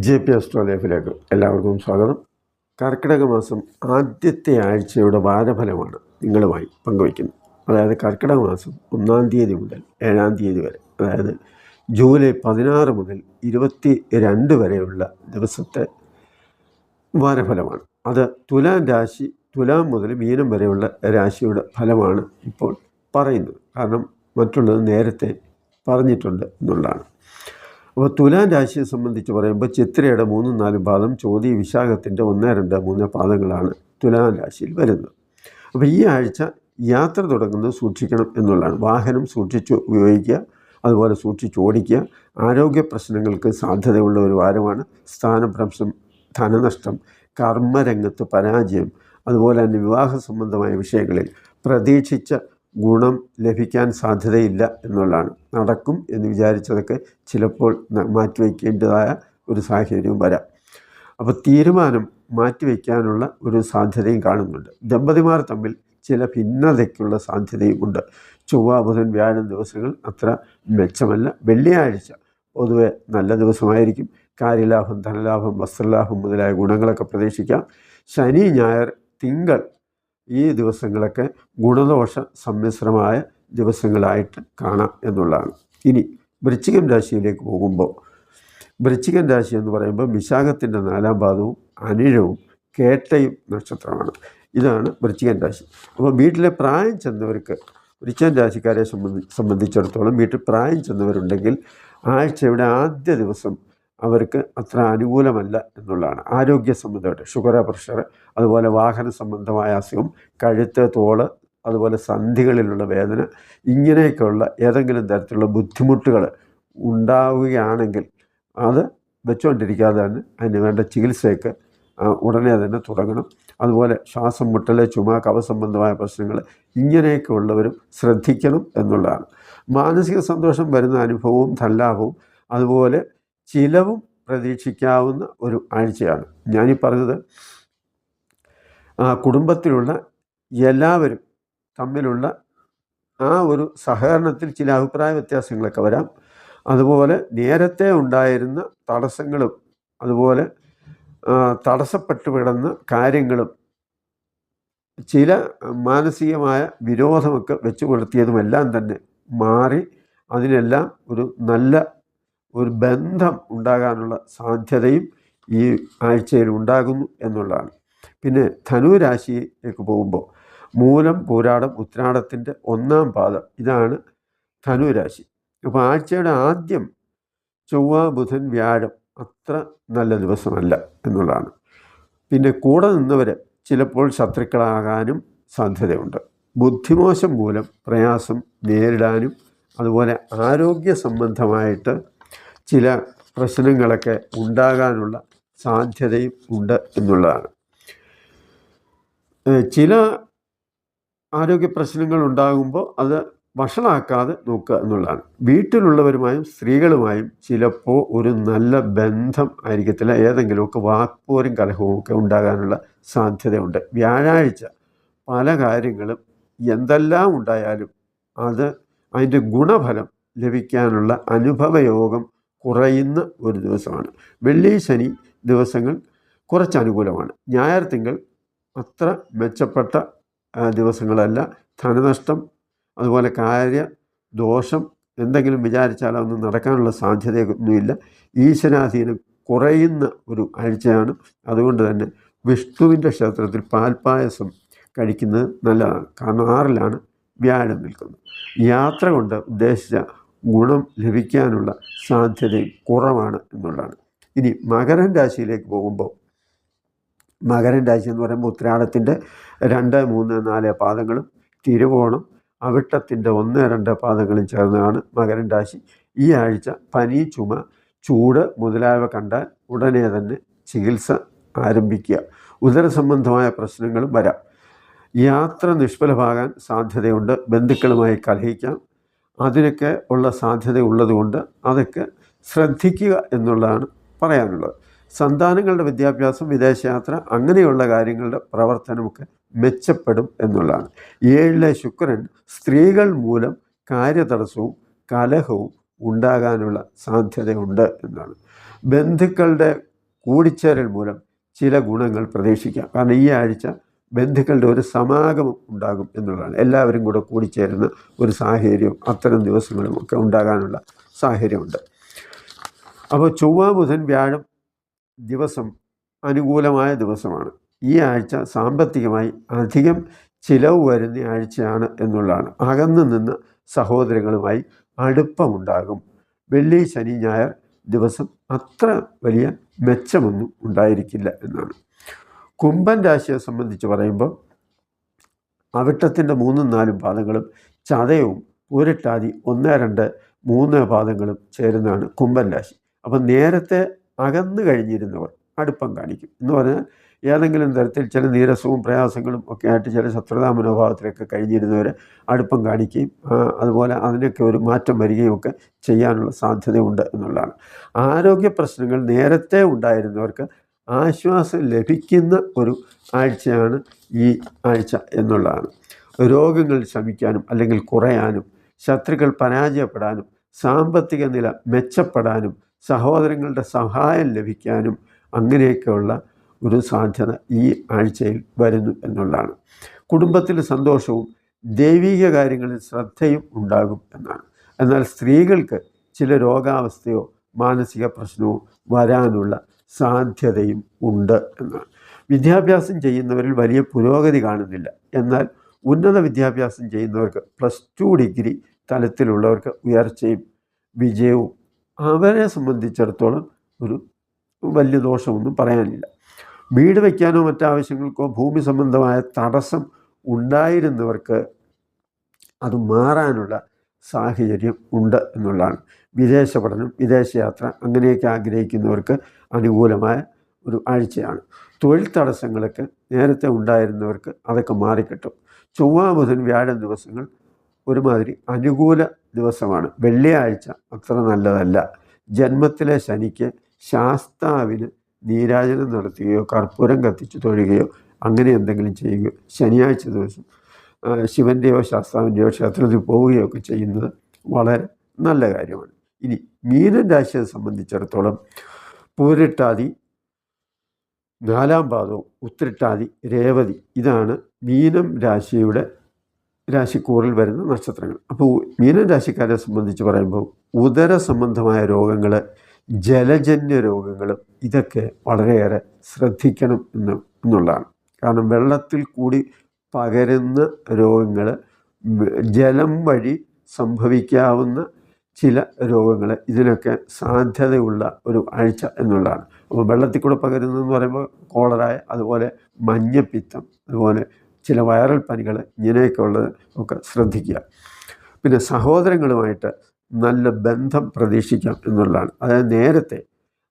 J P astro ലൈഫിലേക്ക് എല്ലാവർക്കും സ്വാഗതം. കർക്കിടക മാസം ആദ്യത്തെ ആഴ്ചയുടെ വാരഫലമാണ് നിങ്ങളുമായി പങ്കുവയ്ക്കുന്നത്. അതായത് കർക്കിടക മാസം ഒന്നാം തീയതി മുതൽ ഏഴാം തീയതി വരെ അതായത് ജൂലൈ പതിനാറ് മുതൽ ഇരുപത്തി രണ്ട് വരെയുള്ള ദിവസത്തെ വാരഫലമാണ്. അത് തുലാം രാശി തുലാം മുതൽ മീനം വരെയുള്ള രാശിയുടെ ഫലമാണ് ഇപ്പോൾ പറയുന്നത്. കാരണം മറ്റുള്ളത് നേരത്തെ പറഞ്ഞിട്ടുണ്ട് എന്നുള്ളതാണ്. അപ്പോൾ തുലാം രാശിയെ സംബന്ധിച്ച് പറയുമ്പോൾ ചിത്രയുടെ മൂന്നും നാലും പാദം ചോതി വിശാഖത്തിന്റെ ഒന്ന് രണ്ട് മൂന്ന് പാദങ്ങളാണ് തുലാം രാശിയിൽ വരുന്നത്. അപ്പോൾ ഈ ആഴ്ച യാത്ര തുടങ്ങുന്നത് സൂക്ഷിക്കണം എന്നുള്ളതാണ്. വാഹനം സൂക്ഷിച്ച് ഉപയോഗിക്കുക അതുപോലെ സൂക്ഷിച്ച് ഓടിക്കുക. ആരോഗ്യ പ്രശ്നങ്ങൾക്ക് സാധ്യതയുള്ള ഒരു വാരമാണ് സ്ഥാനഭ്രംശം ധനനഷ്ടം കർമ്മരംഗത്ത് പരാജയം അതുപോലെ തന്നെ വിവാഹ സംബന്ധമായ വിഷയങ്ങളിൽ പ്രതീക്ഷിച്ച ഗുണം ലഭിക്കാൻ സാധ്യതയില്ല എന്നുള്ളതാണ്. നടക്കും എന്ന് വിചാരിച്ചതൊക്കെ ചിലപ്പോൾ മാറ്റിവെക്കേണ്ടതായ ഒരു സാഹചര്യവും വരാം. അപ്പോൾ തീരുമാനം മാറ്റിവെക്കാനുള്ള ഒരു സാധ്യതയും കാണുന്നുണ്ട്. ദമ്പതിമാർ തമ്മിൽ ചില ഭിന്നതയ്ക്കുള്ള സാധ്യതയുമുണ്ട് ചൊവ്വ ബുധൻ വ്യാഴം ദിവസങ്ങൾ അത്ര മെച്ചമല്ല. വെള്ളിയാഴ്ച പൊതുവെ നല്ല ദിവസമായിരിക്കും. കാര്യലാഭം ധനലാഭം വസ്ത്രലാഭം മുതലായ ഗുണങ്ങളൊക്കെ പ്രതീക്ഷിക്കാം. ശനി ഞായർ തിങ്കൾ ഈ ദിവസങ്ങളൊക്കെ ഗുണദോഷ സമ്മിശ്രമായ ദിവസങ്ങളായിട്ട് കാണാം എന്നുള്ളതാണ്. ഇനി വൃശ്ചികം രാശിയിലേക്ക് പോകുമ്പോൾ വൃശ്ചികൻ രാശി എന്ന് പറയുമ്പോൾ വിശാഖത്തിന്റെ നാലാം പാദവും അനിഴവും കേട്ടയും നക്ഷത്രമാണ്. ഇതാണ് വൃശ്ചികൻ രാശി. അപ്പോൾ വീട്ടിലെ പ്രായം ചെന്നവർക്ക് വൃശ്ചികൻ രാശിക്കാരെ സംബന്ധി സംബന്ധിച്ചിടത്തോളം വീട്ടിൽ പ്രായം ചെന്നവരുണ്ടെങ്കിൽ ആഴ്ചയുടെ ആദ്യ ദിവസം അവർക്ക് അത്ര അനുകൂലമല്ല എന്നുള്ളതാണ്. ആരോഗ്യ സംബന്ധമായിട്ട് ഷുഗർ പ്രഷർ അതുപോലെ വാഹന സംബന്ധമായ അസുഖം കഴുത്ത് തോൾ അതുപോലെ സന്ധികളിലുള്ള വേദന ഇങ്ങനെയൊക്കെയുള്ള ഏതെങ്കിലും തരത്തിലുള്ള ബുദ്ധിമുട്ടുകൾ ഉണ്ടാവുകയാണെങ്കിൽ അത് വെച്ചുകൊണ്ടിരിക്കാതെ തന്നെ അതിന് വേണ്ട ചികിത്സയൊക്കെ ഉടനെ തന്നെ തുടങ്ങണം. അതുപോലെ ശ്വാസം മുട്ടൽ ചുമ കവ സംബന്ധമായ പ്രശ്നങ്ങൾ ഇങ്ങനെയൊക്കെ ഉള്ളവരും ശ്രദ്ധിക്കണം എന്നുള്ളതാണ്. മാനസിക സന്തോഷം വരുന്ന അനുഭവവും തല്ലാഭവും അതുപോലെ ചിലവും പ്രതീക്ഷിക്കാവുന്ന ഒരു ആഴ്ചയാണ്. ഞാനീ പറഞ്ഞത് ആ കുടുംബത്തിലുള്ള എല്ലാവരും തമ്മിലുള്ള ആ ഒരു സഹകരണത്തിൽ ചില അഭിപ്രായ വ്യത്യാസങ്ങളൊക്കെ വരാം. അതുപോലെ നേരത്തെ ഉണ്ടായിരുന്ന തടസ്സങ്ങളും അതുപോലെ തടസ്സപ്പെട്ടു കിടന്ന കാര്യങ്ങളും ചില മാനസികമായ വിരോധമൊക്കെ വെച്ചു പുലർത്തിയതുമെല്ലാം തന്നെ മാറി അതിനെല്ലാം ഒരു നല്ല ഒരു ബന്ധം ഉണ്ടാകാനുള്ള സാധ്യതയും ഈ ആഴ്ചയിൽ ഉണ്ടാകുന്നു എന്നുള്ളതാണ്. പിന്നെ ധനുരാശിയിലേക്ക് പോകുമ്പോൾ മൂലം പൂരാടം ഉത്രാടത്തിന്റെ ഒന്നാം പാദം ഇതാണ് ധനുരാശി. അപ്പോൾ ആഴ്ചയുടെ ആദ്യം ചൊവ്വ ബുധൻ വ്യാഴം അത്ര നല്ല ദിവസമല്ല എന്നുള്ളതാണ്. പിന്നെ കൂടെ നിന്നവർ ചിലപ്പോൾ ശത്രുക്കളാകാനും സാധ്യതയുണ്ട്. ബുദ്ധിമോശം മൂലം പ്രയാസം നേരിടാനും അതുപോലെ ആരോഗ്യ സംബന്ധമായിട്ട് ചില പ്രശ്നങ്ങളൊക്കെ ഉണ്ടാകാനുള്ള സാധ്യതയും ഉണ്ട് എന്നുള്ളതാണ്. ചില ആരോഗ്യ പ്രശ്നങ്ങൾ ഉണ്ടാകുമ്പോൾ അത് വഷളാക്കാതെ നോക്കുക എന്നുള്ളതാണ്. വീട്ടിലുള്ളവരുമായും സ്ത്രീകളുമായും ചിലപ്പോൾ ഒരു നല്ല ബന്ധം ആയിരിക്കത്തില്ല. ഏതെങ്കിലുമൊക്കെ വാക്പോരും കലഹവും ഒക്കെ ഉണ്ടാകാനുള്ള സാധ്യതയുണ്ട്. വ്യാഴാഴ്ച പല കാര്യങ്ങളും എന്തെല്ലാം ഉണ്ടായാലും അത് അതിന്റെ ഗുണഫലം ലഭിക്കാനുള്ള അനുഭവയോഗം കുറയുന്ന ഒരു ദിവസമാണ്. വെള്ളി ശനി ദിവസങ്ങൾ കുറച്ച് അനുകൂലമാണ്. ഞായർ തിങ്കൾ അത്ര മെച്ചപ്പെട്ട ദിവസങ്ങളല്ല. ധനനഷ്ടം അതുപോലെ കാര്യ ദോഷം എന്തെങ്കിലും വിചാരിച്ചാൽ അതൊന്നും നടക്കാനുള്ള സാധ്യതയൊന്നുമില്ല. ഈശ്വരാധീനം കുറയുന്ന ഒരു ആഴ്ചയാണ്. അതുകൊണ്ട് തന്നെ വിഷ്ണുവിന്റെ ക്ഷേത്രത്തിൽ പാൽപ്പായസം കഴിക്കുന്നത് നല്ലതാണ്. കാരണം ആറിലാണ് വ്യാഴം നിൽക്കുന്നത്. യാത്ര കൊണ്ട് ഉദ്ദേശിച്ച ഗുണം ലഭിക്കാനുള്ള സാധ്യതയും കുറവാണ് എന്നുള്ളതാണ്. ഇനി മകരൻ രാശിയിലേക്ക് പോകുമ്പോൾ മകരൻ രാശി എന്ന് പറയുമ്പോൾ ഉത്രാടത്തിന്റെ രണ്ട് മൂന്ന് നാല് പാദങ്ങളും തിരുവോണം അവിട്ടത്തിന്റെ ഒന്ന് രണ്ട് പാദങ്ങളും ചേർന്നതാണ് മകരൻ രാശി. ഈ ആഴ്ച പനി ചുമ ചൂട് മുതലായവ കണ്ടാൽ ഉടനെ തന്നെ ചികിത്സ ആരംഭിക്കുക. ഉദര സംബന്ധമായ പ്രശ്നങ്ങളും വരാം. യാത്ര നിഷ്ഫലമാകാൻ സാധ്യതയുണ്ട്. ബന്ധുക്കളുമായി കലഹിക്കാം. അതിനൊക്കെ ഉള്ള സാധ്യത ഉള്ളതുകൊണ്ട് അതൊക്കെ ശ്രദ്ധിക്കുക എന്നുള്ളതാണ് പറയാനുള്ളത്. സന്താനങ്ങളുടെ വിദ്യാഭ്യാസം വിദേശയാത്ര അങ്ങനെയുള്ള കാര്യങ്ങളുടെ പ്രവർത്തനമൊക്കെ മെച്ചപ്പെടും എന്നുള്ളതാണ്. ഏഴിലെ ശുക്രൻ സ്ത്രീകൾ മൂലം കാര്യതടസ്സവും കലഹവും ഉണ്ടാകാനുള്ള സാധ്യതയുണ്ട് എന്നാണ്. ബന്ധുക്കളുടെ കൂടിച്ചേരൽ മൂലം ചില ഗുണങ്ങൾ പ്രതീക്ഷിക്കാം. കാരണം ഈ ആഴ്ച ബന്ധുക്കളുടെ ഒരു സമാഗമം ഉണ്ടാകും എന്നുള്ളതാണ്. എല്ലാവരും കൂടെ കൂടിച്ചേരുന്ന ഒരു സാഹചര്യവും അത്തരം ദിവസങ്ങളും ഒക്കെ ഉണ്ടാകാനുള്ള സാഹചര്യമുണ്ട്. അപ്പോൾ ചൊവ്വ ബുധൻ വ്യാഴം ദിവസം അനുകൂലമായ ദിവസമാണ്. ഈ ആഴ്ച സാമ്പത്തികമായി അധികം ചിലവ് വരുന്ന ആഴ്ചയാണ് എന്നുള്ളതാണ്. അകന്നു നിന്ന് സഹോദരങ്ങളുമായി അടുപ്പമുണ്ടാകും. വെള്ളി ശനി ഞായർ ദിവസം അത്ര വലിയ മെച്ചമൊന്നും ഉണ്ടായിരിക്കില്ല എന്നാണ്. കുംഭൻ രാശിയെ സംബന്ധിച്ച് പറയുമ്പോൾ അവിട്ടത്തിന്റെ മൂന്നും നാലും പാദങ്ങളും ചതയവും പൂരിട്ടാതി ഒന്ന് രണ്ട് മൂന്ന് പാദങ്ങളും ചേരുന്നതാണ് കുംഭൻ രാശി. അപ്പം നേരത്തെ അകന്നു കഴിഞ്ഞിരുന്നവർ അടുപ്പം കാണിക്കും. എന്ന് പറഞ്ഞാൽ ഏതെങ്കിലും തരത്തിൽ ചില നീരസവും പ്രയാസങ്ങളും ഒക്കെ ആയിട്ട് ചില ശത്രുതാ മനോഭാവത്തിലൊക്കെ കഴിഞ്ഞിരുന്നവർ അടുപ്പം കാണിക്കുകയും അതുപോലെ അതിനൊക്കെ ഒരു മാറ്റം വരികയും ഒക്കെ ചെയ്യാനുള്ള സാധ്യതയുണ്ട് എന്നുള്ളതാണ്. ആരോഗ്യ പ്രശ്നങ്ങൾ നേരത്തെ ഉണ്ടായിരുന്നവർക്ക് ആശ്വാസം ലഭിക്കുന്ന ഒരു ആഴ്ചയാണ് ഈ ആഴ്ച എന്നുള്ളതാണ്. രോഗങ്ങൾ ശമിക്കാനും അല്ലെങ്കിൽ കുറയാനും ശത്രുക്കൾ പരാജയപ്പെടാനും സാമ്പത്തിക നില മെച്ചപ്പെടാനും സഹോദരങ്ങളുടെ സഹായം ലഭിക്കാനും അങ്ങനെയൊക്കെയുള്ള ഒരു സാധ്യത ഈ ആഴ്ചയിൽ വരുന്നു എന്നുള്ളതാണ്. കുടുംബത്തിൽ സന്തോഷവും ദൈവിക കാര്യങ്ങളിൽ ശ്രദ്ധയും ഉണ്ടാകും എന്നാണ്. എന്നാൽ സ്ത്രീകൾക്ക് ചില രോഗാവസ്ഥയോ മാനസിക പ്രശ്നമോ വരാനുള്ള സാധ്യതയും ഉണ്ട് എന്നാണ്. വിദ്യാഭ്യാസം ചെയ്യുന്നവരിൽ വലിയ പുരോഗതി കാണുന്നില്ല. എന്നാൽ ഉന്നത വിദ്യാഭ്യാസം ചെയ്യുന്നവർക്ക് പ്ലസ് ടു ഡിഗ്രി തലത്തിലുള്ളവർക്ക് ഉയർച്ചയും വിജയവും അവരെ സംബന്ധിച്ചിടത്തോളം ഒരു വലിയ ദോഷമൊന്നും പറയാനില്ല. വീട് വയ്ക്കാനോ മറ്റാവശ്യങ്ങൾക്കോ ഭൂമി സംബന്ധമായ തടസ്സം ഉണ്ടായിരുന്നവർക്ക് അത് മാറാനുള്ള സാഹചര്യം ഉണ്ട് എന്നുള്ളതാണ്. വിദേശ പഠനം വിദേശയാത്ര അങ്ങനെയൊക്കെ ആഗ്രഹിക്കുന്നവർക്ക് അനുകൂലമായ ഒരു ആഴ്ചയാണ്. തൊഴിൽ തടസ്സങ്ങളൊക്കെ നേരത്തെ ഉണ്ടായിരുന്നവർക്ക് അതൊക്കെ മാറിക്കിട്ടും. ചൊവ്വ ബുധൻ വ്യാഴം ദിവസങ്ങൾ ഒരുമാതിരി അനുകൂല ദിവസമാണ്. വെള്ളിയാഴ്ച അത്ര നല്ലതല്ല. ജന്മത്തിലെ ശനിക്ക് ശാസ്താവിന് നീരാജനം നടത്തുകയോ കർപ്പൂരം കത്തിച്ച് തൊഴുകയോ അങ്ങനെ എന്തെങ്കിലും ചെയ്യുകയോ ശനിയാഴ്ച ദിവസം ശിവന്റെയോ ശാസ്താവിന്റെയോ ക്ഷേത്രത്തിൽ പോവുകയോ ഒക്കെ ചെയ്യുന്നത് വളരെ നല്ല കാര്യമാണ്. ഇനി മീനൻ രാശിയെ സംബന്ധിച്ചിടത്തോളം പൂരിട്ടാതി നാലാം പാദവും ഉത്തിരിട്ടാതി രേവതി ഇതാണ് മീനം രാശിയുടെ രാശിക്കൂറിൽ വരുന്ന നക്ഷത്രങ്ങൾ. അപ്പോൾ മീനൻ രാശിക്കാരെ സംബന്ധിച്ച് പറയുമ്പോൾ ഉദര സംബന്ധമായ രോഗങ്ങൾ ജലജന്യ രോഗങ്ങൾ ഇതൊക്കെ വളരെയേറെ ശ്രദ്ധിക്കണം എന്ന് എന്നുള്ളതാണ്. കാരണം വെള്ളത്തിൽ കൂടി പകരുന്ന രോഗങ്ങൾ ജലം വഴി സംഭവിക്കാവുന്ന ചില രോഗങ്ങൾ ഇതിനൊക്കെ സാധ്യതയുള്ള ഒരു ആഴ്ച എന്നുള്ളതാണ്. അപ്പോൾ വെള്ളത്തിൽ കൂടെ പകരുന്നതെന്ന് പറയുമ്പോൾ കോളറായ അതുപോലെ മഞ്ഞപ്പിത്തം അതുപോലെ ചില വൈറൽ പനികൾ ഇങ്ങനെയൊക്കെ ഉള്ളത് ഒക്കെ ശ്രദ്ധിക്കുക. പിന്നെ സഹോദരങ്ങളുമായിട്ട് നല്ല ബന്ധം പ്രതീക്ഷിക്കാം എന്നുള്ളതാണ്. അതായത് നേരത്തെ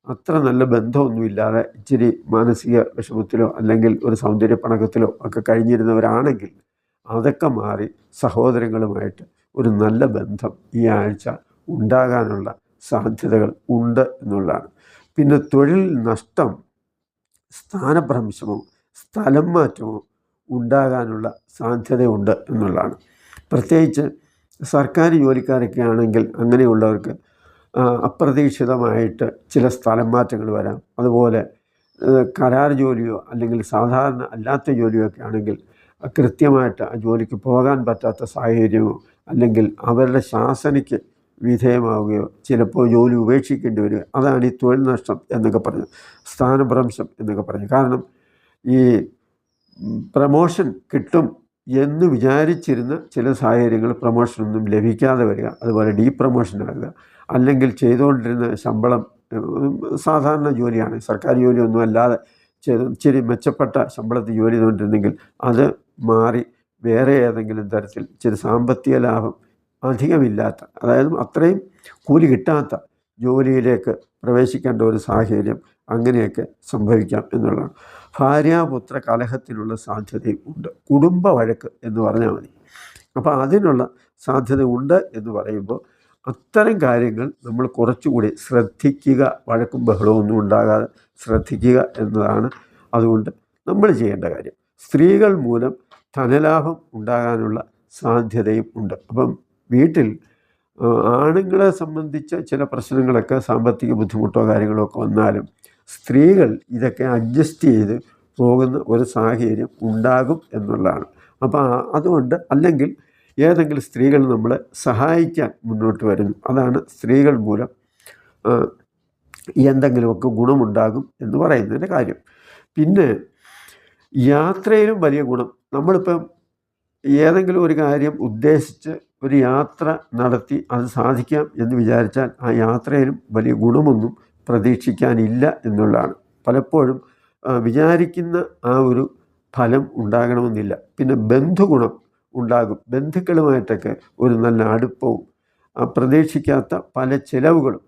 അത്ര നല്ല ബന്ധമൊന്നുമില്ലാതെ ഇച്ചിരി മാനസിക വിഷമത്തിലോ അല്ലെങ്കിൽ ഒരു സൗന്ദര്യ പണക്കത്തിലോ ഒക്കെ കഴിഞ്ഞിരുന്നവരാണെങ്കിൽ അതൊക്കെ മാറി സഹോദരങ്ങളുമായിട്ട് ഒരു നല്ല ബന്ധം ഈ ആഴ്ച ഉണ്ടാകാനുള്ള സാധ്യതകൾ ഉണ്ട് എന്നുള്ളതാണ്. പിന്നെ തൊഴിൽ നഷ്ടം സ്ഥാനഭ്രംശമോ സ്ഥലം മാറ്റമോ ഉണ്ടാകാനുള്ള സാധ്യതയുണ്ട് എന്നുള്ളതാണ്. പ്രത്യേകിച്ച് സർക്കാർ ജോലിക്കാരൊക്കെ ആണെങ്കിൽ അങ്ങനെയുള്ളവർക്ക് അപ്രതീക്ഷിതമായിട്ട് ചില സ്ഥലം മാറ്റങ്ങൾ വരാം. അതുപോലെ കരാർ ജോലിയോ അല്ലെങ്കിൽ സാധാരണ അല്ലാത്ത ജോലിയോ ഒക്കെ ആണെങ്കിൽ കൃത്യമായിട്ട് ആ ജോലിക്ക് പോകാൻ പറ്റാത്ത സാഹചര്യമോ അല്ലെങ്കിൽ അവരുടെ ശാസനയ്ക്ക് വിധേയമാവുകയോ ചിലപ്പോൾ ജോലി ഉപേക്ഷിക്കേണ്ടി വരിക. അതാണ് ഈ തൊഴിൽ നഷ്ടം എന്നൊക്കെ പറഞ്ഞു സ്ഥാനഭ്രംശം എന്നൊക്കെ പറഞ്ഞു. കാരണം ഈ പ്രമോഷൻ കിട്ടും എന്ന് വിചാരിച്ചിരുന്ന ചില സാഹചര്യങ്ങൾ പ്രമോഷനൊന്നും ലഭിക്കാതെ വരിക അതുപോലെ ഡീ പ്രമോഷൻ ആകുക അല്ലെങ്കിൽ ചെയ്തുകൊണ്ടിരുന്ന ശമ്പളം സാധാരണ ജോലിയാണ്. സർക്കാർ ജോലിയൊന്നും അല്ലാതെ ചെയ്ത് ഇച്ചിരി മെച്ചപ്പെട്ട ശമ്പളത്തിൽ ജോലി ചെയ്തുകൊണ്ടിരുന്നെങ്കിൽ അത് മാറി വേറെ ഏതെങ്കിലും തരത്തിൽ ഇച്ചിരി സാമ്പത്തിക ലാഭം അധികമില്ലാത്ത അതായത് അത്രയും കൂലി കിട്ടാത്ത ജോലിയിലേക്ക് പ്രവേശിക്കേണ്ട ഒരു സാഹചര്യം അങ്ങനെയൊക്കെ സംഭവിക്കാം എന്നുള്ളതാണ്. ഭാര്യാപുത്ര കലഹത്തിനുള്ള സാധ്യതയും ഉണ്ട്. കുടുംബ വഴക്ക് എന്ന് പറഞ്ഞാൽ മതി. അപ്പോൾ അതിനുള്ള സാധ്യത ഉണ്ട് എന്ന് പറയുമ്പോൾ അത്തരം കാര്യങ്ങൾ നമ്മൾ കുറച്ചുകൂടി ശ്രദ്ധിക്കുക. വഴക്കും ബഹളവും ഒന്നും ഉണ്ടാകാതെ ശ്രദ്ധിക്കുക എന്നതാണ് അതുകൊണ്ട് നമ്മൾ ചെയ്യേണ്ട കാര്യം. സ്ത്രീകൾ മൂലം ധനലാഭം ഉണ്ടാകാനുള്ള സാധ്യതയും ഉണ്ട്. അപ്പം വീട്ടിൽ ആണുങ്ങളെ സംബന്ധിച്ച ചില പ്രശ്നങ്ങളൊക്കെ സാമ്പത്തിക ബുദ്ധിമുട്ടോ കാര്യങ്ങളോ ഒക്കെ വന്നാലും സ്ത്രീകൾ ഇതൊക്കെ അഡ്ജസ്റ്റ് ചെയ്ത് പോകുന്ന ഒരു സാഹചര്യം ഉണ്ടാകും എന്നുള്ളതാണ്. അപ്പോൾ അതുകൊണ്ട് അല്ലെങ്കിൽ ഏതെങ്കിലും സ്ത്രീകൾ നമ്മളെ സഹായിക്കാൻ മുന്നോട്ട് വരുന്നു. അതാണ് സ്ത്രീകൾ മൂലം എന്തെങ്കിലുമൊക്കെ ഗുണമുണ്ടാകും എന്ന് പറയുന്നതിന്റെ കാര്യം. പിന്നെ യാത്രയിലും വലിയ ഗുണം. നമ്മളിപ്പം ഏതെങ്കിലും ഒരു കാര്യം ഉദ്ദേശിച്ച് ഒരു യാത്ര നടത്തി അത് സാധിക്കാം എന്ന് വിചാരിച്ചാൽ ആ യാത്രയിലും വലിയ ഗുണമൊന്നും പ്രതീക്ഷിക്കാനില്ല എന്നുള്ളതാണ്. പലപ്പോഴും വിചാരിക്കുന്ന ആ ഒരു ഫലം ഉണ്ടാകണമെന്നില്ല. പിന്നെ ബന്ധുഗുണം ഉണ്ടാകും. ബന്ധുക്കളുമായിട്ടൊക്കെ ഒരു നല്ല അടുപ്പവും പ്രതീക്ഷിക്കാത്ത പല ചിലവുകളും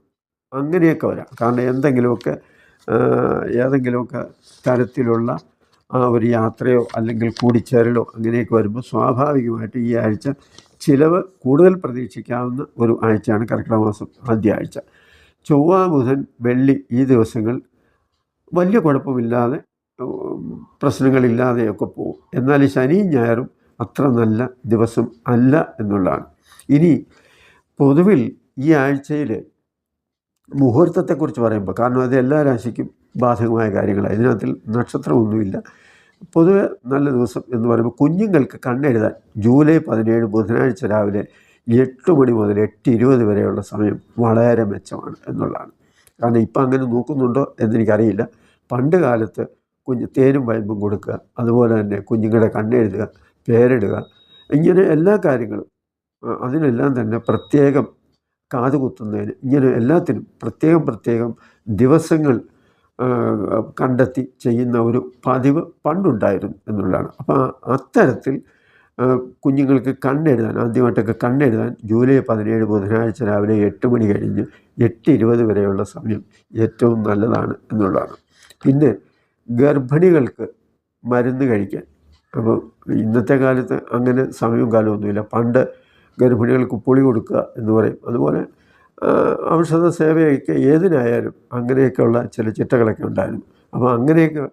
അങ്ങനെയൊക്കെ വരാം. കാരണം എന്തെങ്കിലുമൊക്കെ ഏതെങ്കിലുമൊക്കെ തരത്തിലുള്ള ആ ഒരു യാത്രയോ അല്ലെങ്കിൽ കൂടിച്ചേരലോ അങ്ങനെയൊക്കെ വരുമ്പോൾ സ്വാഭാവികമായിട്ട് ഈ ആഴ്ച ചിലവ് കൂടുതൽ പ്രതീക്ഷിക്കാവുന്ന ഒരു ആഴ്ചയാണ് കർക്കിടക മാസം ആദ്യ ആഴ്ച. ചൊവ്വ ബുധൻ വെള്ളി ഈ ദിവസങ്ങൾ വലിയ കുഴപ്പമില്ലാതെ പ്രശ്നങ്ങളില്ലാതെയൊക്കെ പോകും എന്നാൽ ഈ ശനിയും ഞായറും അത്ര നല്ല ദിവസം അല്ല എന്നുള്ളതാണ്. ഇനി പൊതുവിൽ ഈ ആഴ്ചയിൽ മുഹൂർത്തത്തെക്കുറിച്ച് പറയുമ്പോൾ കാരണം അത് എല്ലാ രാശിക്കും ബാധകമായ കാര്യങ്ങളാണ്. ഇതിനകത്തിൽ നക്ഷത്രമൊന്നുമില്ല. പൊതുവെ നല്ല ദിവസം എന്ന് പറയുമ്പോൾ കുഞ്ഞുങ്ങൾക്ക് കണ്ണെഴുതാൻ ജൂലൈ പതിനേഴ് ബുധനാഴ്ച രാവിലെ എട്ട് മണി മുതൽ എട്ട് ഇരുപത് വരെയുള്ള സമയം വളരെ മെച്ചമാണ് എന്നുള്ളതാണ്. കാരണം ഇപ്പം അങ്ങനെ നോക്കുന്നുണ്ടോ എന്നെനിക്കറിയില്ല. പണ്ട് കാലത്ത് കുഞ്ഞ് തേനും വയമ്പും കൊടുക്കുക അതുപോലെ തന്നെ കുഞ്ഞുങ്ങളുടെ കണ്ണെഴുതുക പേരിടുക ഇങ്ങനെ എല്ലാ കാര്യങ്ങളും അതിനെല്ലാം തന്നെ പ്രത്യേകം കാതുകുത്തുന്നതിന് ഇങ്ങനെ എല്ലാത്തിനും പ്രത്യേകം പ്രത്യേകം ദിവസങ്ങൾ കണ്ടെത്തി ചെയ്യുന്ന ഒരു പതിവ് പണ്ടുണ്ടായിരുന്നു എന്നുള്ളതാണ്. അപ്പോൾ അത്തരത്തിൽ കുഞ്ഞുങ്ങൾക്ക് കണ്ണെഴുതാൻ ആദ്യമായിട്ടൊക്കെ കണ്ണെഴുതാൻ ജൂലൈ പതിനേഴ് ബുധനാഴ്ച രാവിലെ എട്ട് മണി കഴിഞ്ഞ് എട്ട് ഇരുപത് വരെയുള്ള സമയം ഏറ്റവും നല്ലതാണ് എന്നുള്ളതാണ്. പിന്നെ ഗർഭിണികൾക്ക് മരുന്ന് കഴിക്കാൻ. അപ്പോൾ ഇന്നത്തെ കാലത്ത് അങ്ങനെ സമയവും കാലമൊന്നുമില്ല. പണ്ട് ഗർഭിണികൾക്ക് പുളി കൊടുക്കുക എന്ന് പറയും. അതുപോലെ ഔഷധ സേവയൊക്കെ ഏതിനായാലും അങ്ങനെയൊക്കെയുള്ള ചില ചിട്ടകളൊക്കെ ഉണ്ടായിരുന്നു. അപ്പോൾ അങ്ങനെയൊക്കെ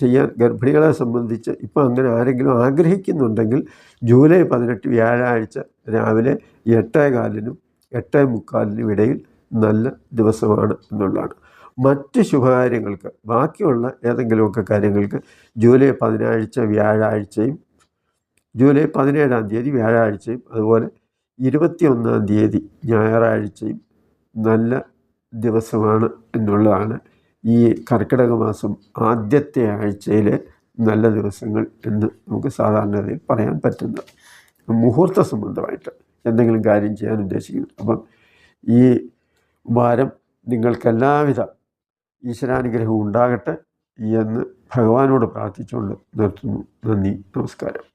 ചെയ്യാൻ ഗർഭിണികളെ സംബന്ധിച്ച് ഇപ്പോൾ അങ്ങനെ ആരെങ്കിലും ആഗ്രഹിക്കുന്നുണ്ടെങ്കിൽ ജൂലൈ പതിനെട്ട് വ്യാഴാഴ്ച രാവിലെ എട്ടേ കാലിനും എട്ടേ മുക്കാലിനും ഇടയിൽ നല്ല ദിവസമാണ് എന്നുള്ളതാണ്. മറ്റ് ശുഭകാര്യങ്ങൾക്ക് ബാക്കിയുള്ള ഏതെങ്കിലുമൊക്കെ കാര്യങ്ങൾക്ക് ജൂലൈ പതിനാഴ്ച വ്യാഴാഴ്ചയും ജൂലൈ പതിനേഴാം തീയതി വ്യാഴാഴ്ചയും അതുപോലെ ഇരുപത്തിയൊന്നാം തീയതി ഞായറാഴ്ചയും നല്ല ദിവസമാണ് എന്നുള്ളതാണ് ഈ കർക്കിടക മാസം ആദ്യത്തെ ആഴ്ചയിലെ നല്ല ദിവസങ്ങൾ എന്ന് നമുക്ക് സാധാരണതയിൽ പറയാൻ പറ്റുന്നത്. മുഹൂർത്ത സംബന്ധമായിട്ട് എന്തെങ്കിലും കാര്യം ചെയ്യാൻ ഉദ്ദേശിക്കുന്നു. അപ്പം ഈ വാരം നിങ്ങൾക്കെല്ലാവിധ ഈശ്വരാനുഗ്രഹവും ഉണ്ടാകട്ടെ എന്ന് ഭഗവാനോട് പ്രാർത്ഥിച്ചുകൊണ്ട് നിർത്തുന്നു. നന്ദി. നമസ്കാരം.